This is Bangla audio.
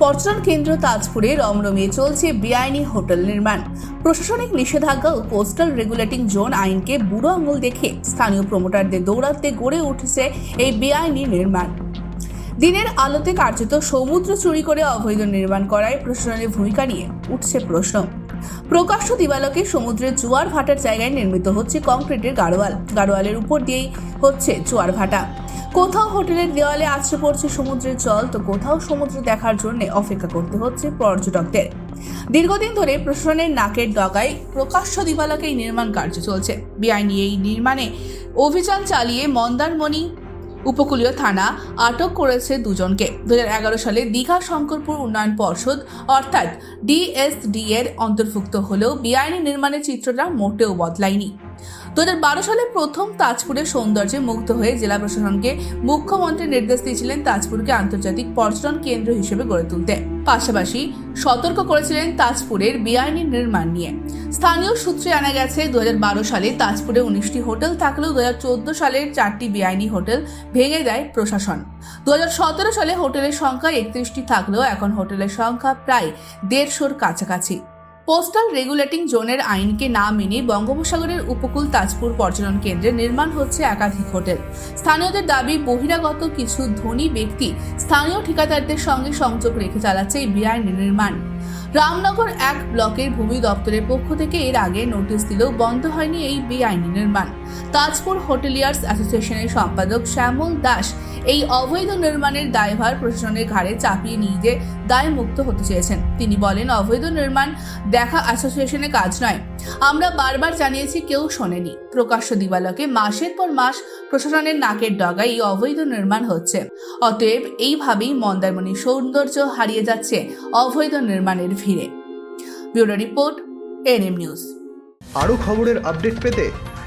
পর্যটন কেন্দ্র তাজপুরে রমরমিয়ে চলছে বেআইনি হোটেল নির্মাণ। প্রশাসনিক নিষেধাজ্ঞা ও কোস্টাল রেগুলেটিং জোন আইনকে বুড়ো আঙুল দেখে স্থানীয় প্রমোটারদের দৌড়াতে গড়ে উঠেছে এই বেআইনি নির্মাণ। দিনের আলোতে কার্যত সমুদ্র চুরি করে অবৈধ নির্মাণ করায় প্রশাসনের ভূমিকা নিয়ে উঠছে প্রশ্ন। প্রকাশ্য দিবালকে সমুদ্রের জোয়ার ভাটার জায়গায় নির্মিত হচ্ছে কংক্রিটের গাড়োয়াল। গাড়োয়ালের উপর দিয়েই হচ্ছে জোয়ার ভাটা। কোথাও হোটেলের দেওয়ালে আছড়ে পড়ছে সমুদ্রের জল, তো কোথাও সমুদ্র দেখার জন্য অপেক্ষা করতে হচ্ছে পর্যটকদের। দীর্ঘদিন ধরে প্রশাসনের নাকের ডগায় প্রকাশ্য দিবালকে এই নির্মাণ কার্য চলছে। বেআইনি এই নির্মাণে অভিযান চালিয়ে মন্দারমণি উপকূলীয় থানা আটক করেছে দুজনকে। দু হাজার এগারো সালে দীঘা শঙ্করপুর উন্নয়ন পর্ষদ, অর্থাৎ ডিএসডি এর অন্তর্ভুক্ত হলেও বেআইনি নির্মাণের চিত্রটা মোটেও বদলায়নি। দু হাজার বারো সালে প্রথম তাজপুরের সৌন্দর্যে মুগ্ধ হয়ে জেলা প্রশাসনকে মুখ্যমন্ত্রী নির্দেশ দিয়েছিলেন তাজপুরকে আন্তর্জাতিক পর্যটন কেন্দ্র হিসেবে গড়ে তুলতে। পাশাপাশি সতর্ক করেছিলেন তাজপুরের বেআইনি নির্মাণ নিয়ে। স্থানীয় সূত্রে জানা গেছে দুই হাজার বারো সালে তাজপুরে উনিশটি হোটেল থাকলেও দুই হাজার চোদ্দ সালের চারটি বেআইনি হোটেল ভেঙে দেয় প্রশাসন। দুই হাজার সতেরো সালে হোটেলের সংখ্যা একত্রিশটি থাকলেও এখন হোটেলের সংখ্যা প্রায় দেড়শোর কাছাকাছি। পোস্টাল রেগুলেটিং জোনের আইনকে না মেনে বঙ্গোপসাগরের উপকূল তাজপুর পর্যটন কেন্দ্রে নির্মাণ হচ্ছে একাধিক হোটেল। স্থানীয়দের দাবি, বহিরাগত কিছু ধনী ব্যক্তি স্থানীয় ঠিকাদারদের সঙ্গে সংযোগ রেখে চালাচ্ছে এই বেআইনি নির্মাণ। রামনগর এক ব্লকের ভূমি দপ্তরের পক্ষ থেকে এর আগে নোটিশ দিলেও বন্ধ হয়নি এই বেআইনি নির্মাণ। তাজপুর হোটেলিয়ার্স অ্যাসোসিয়েশনের সম্পাদক শ্যামল দাস এই অবৈধ নির্মাণের দায়ভার প্রশাসনের ঘাড়ে চাপিয়ে নিয়ে দায় মুক্ত হতে চেয়েছেন। তিনি বলেন, অবৈধ নির্মাণ দেখা অ্যাসোসিয়েশনের কাজ নয়। আমরা বারবার জানিয়েছি, কেউ শোনেনি। প্রকাশ্য দিবালকে মাসের পর মাস প্রশাসনের নাকের ডগায় এই অবৈধ নির্মাণ হচ্ছে। অতএব এইভাবেই মন্দারমণির সৌন্দর্য হারিয়ে যাচ্ছে অবৈধ নির্মাণের ভিড়ে। Bureau report, NM news. আরও খবরের আপডেট পেতে